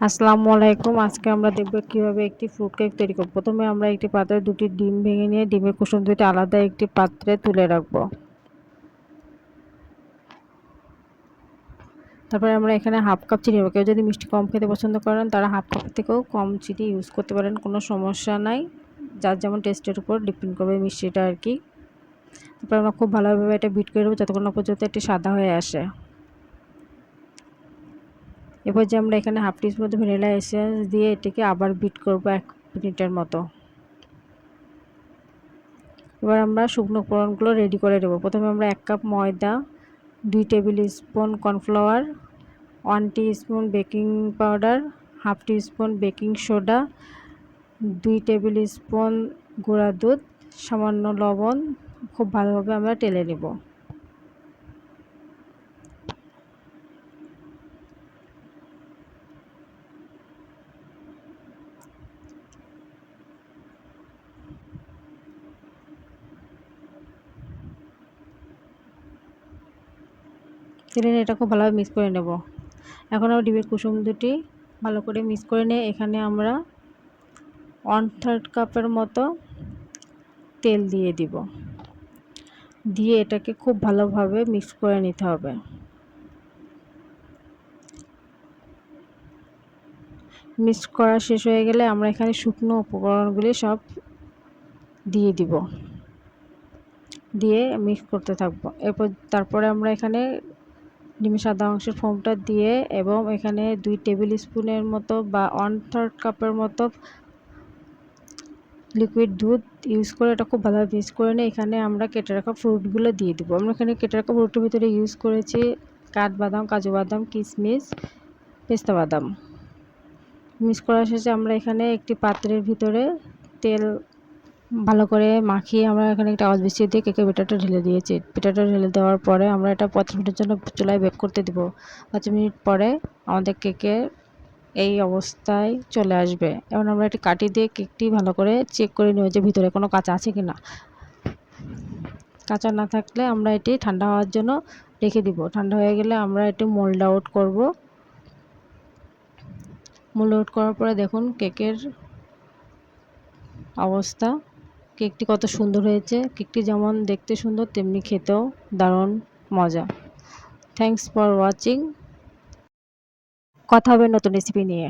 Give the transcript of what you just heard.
আসসালামু আলাইকুম। আজকে আমরা দেখব কীভাবে একটি ফ্রুট কেক তৈরি করব। প্রথমে আমরা একটি পাত্রে দুটি ডিম ভেঙে নিয়ে ডিমের কুসুম দুটি আলাদা একটি পাত্রে তুলে রাখব। তারপরে আমরা এখানে হাফ কাপ চিনি কেউ যদি মিষ্টি কম খেতে পছন্দ করেন, তারা হাফ কাপ থেকেও কম চিনি ইউজ করতে পারেন। কোনো সমস্যা নাই। যার যেমন টেস্টের উপর ডিপেন্ড করবে মিষ্টিটা আর কি। তারপরে আমরা খুব ভালোভাবে এটা বিট করে দেবো যতক্ষণ না পর্যন্ত এটি সাদা হয়ে আসে। এবার যে আমরা এখানে হাফ টিস্পুন মতো ভ্যানিলা এসেন্স দিয়ে এটিকে আবার বিট করব এক মিনিটের মতো। এবার আমরা শুকনো উপকরণগুলো রেডি করে দেবো প্রথমে আমরা এক কাপ ময়দা, দুই tablespoon cornflour one spoon baking powder half spoon baking soda দুই টেবিল স্পুন গুঁড়া দুধ, সামান্য লবণ, খুব ভালোভাবে আমরা টেলে নেব। তেলে এটা খুব ভালোভাবে মিক্স করে নেব। এখন আমরা ডিমের কুসুম দুটি ভালো করে মিক্স করে নিয়ে এখানে আমরা ওয়ান থার্ড কাপের মতো তেল দিয়ে দিব। দিয়ে এটাকে খুব ভালোভাবে মিক্স করে নিতে হবে। মিক্স করা শেষ হয়ে গেলে আমরা এখানে শুকনো উপকরণগুলি সব দিয়ে দিব। দিয়ে মিক্স করতে থাকব। এরপর তারপরে আমরা এখানে ডিমের সাদা অংশের ফোমটা দিয়ে এবং এখানে দুই টেবিল স্পুনের মতো বা ওয়ান থার্ড কাপের মতো লিকুইড দুধ ইউজ করে এটা খুব ভালোভাবে মিক্স করে নিয়ে এখানে আমরা কেটে রাখা ফ্রুটগুলো দিয়ে দেবো। আমরা এখানে কেটে রাখা ফ্রুটের ভিতরে ইউজ করেছি কাঠবাদাম, কাজু বাদাম কিশমিশ পেস্তা বাদাম। মিক্স করা শেষে আমরা এখানে একটি পাত্রের ভিতরে তেল ভালো করে মাখিয়ে আমরা এখানে একটা আওয়াজ বিছিয়ে দিয়ে কেকের বেটারটা ঢেলে দিয়েছি। বেটারটা ঢেলে দেওয়ার পরে আমরা এটা পাঁচ মিনিটের জন্য চুলায় বেক করতে দিব। পাঁচ মিনিট পরে আমাদের কেকে এই অবস্থায় চলে আসবে। এবং আমরা এটি কাটি দিয়ে কেকটি ভালো করে চেক করে নিব যে ভিতরে কোনো কাঁচা আছে কি না কাঁচা না থাকলে আমরা এটি ঠান্ডা হওয়ার জন্য রেখে দিব। ঠান্ডা হয়ে গেলে আমরা এটি মোল্ড আউট করব। মোল্ড আউট করার পরে দেখুন কেকের অবস্থা। কেকটি কত সুন্দর হয়েছে, কেকটি যেমন দেখতে সুন্দর, তেমনি খেতেও দারুণ মজা। থ্যাংকস ফর ওয়াচিং কথা হবে নতুন রেসিপি নিয়ে।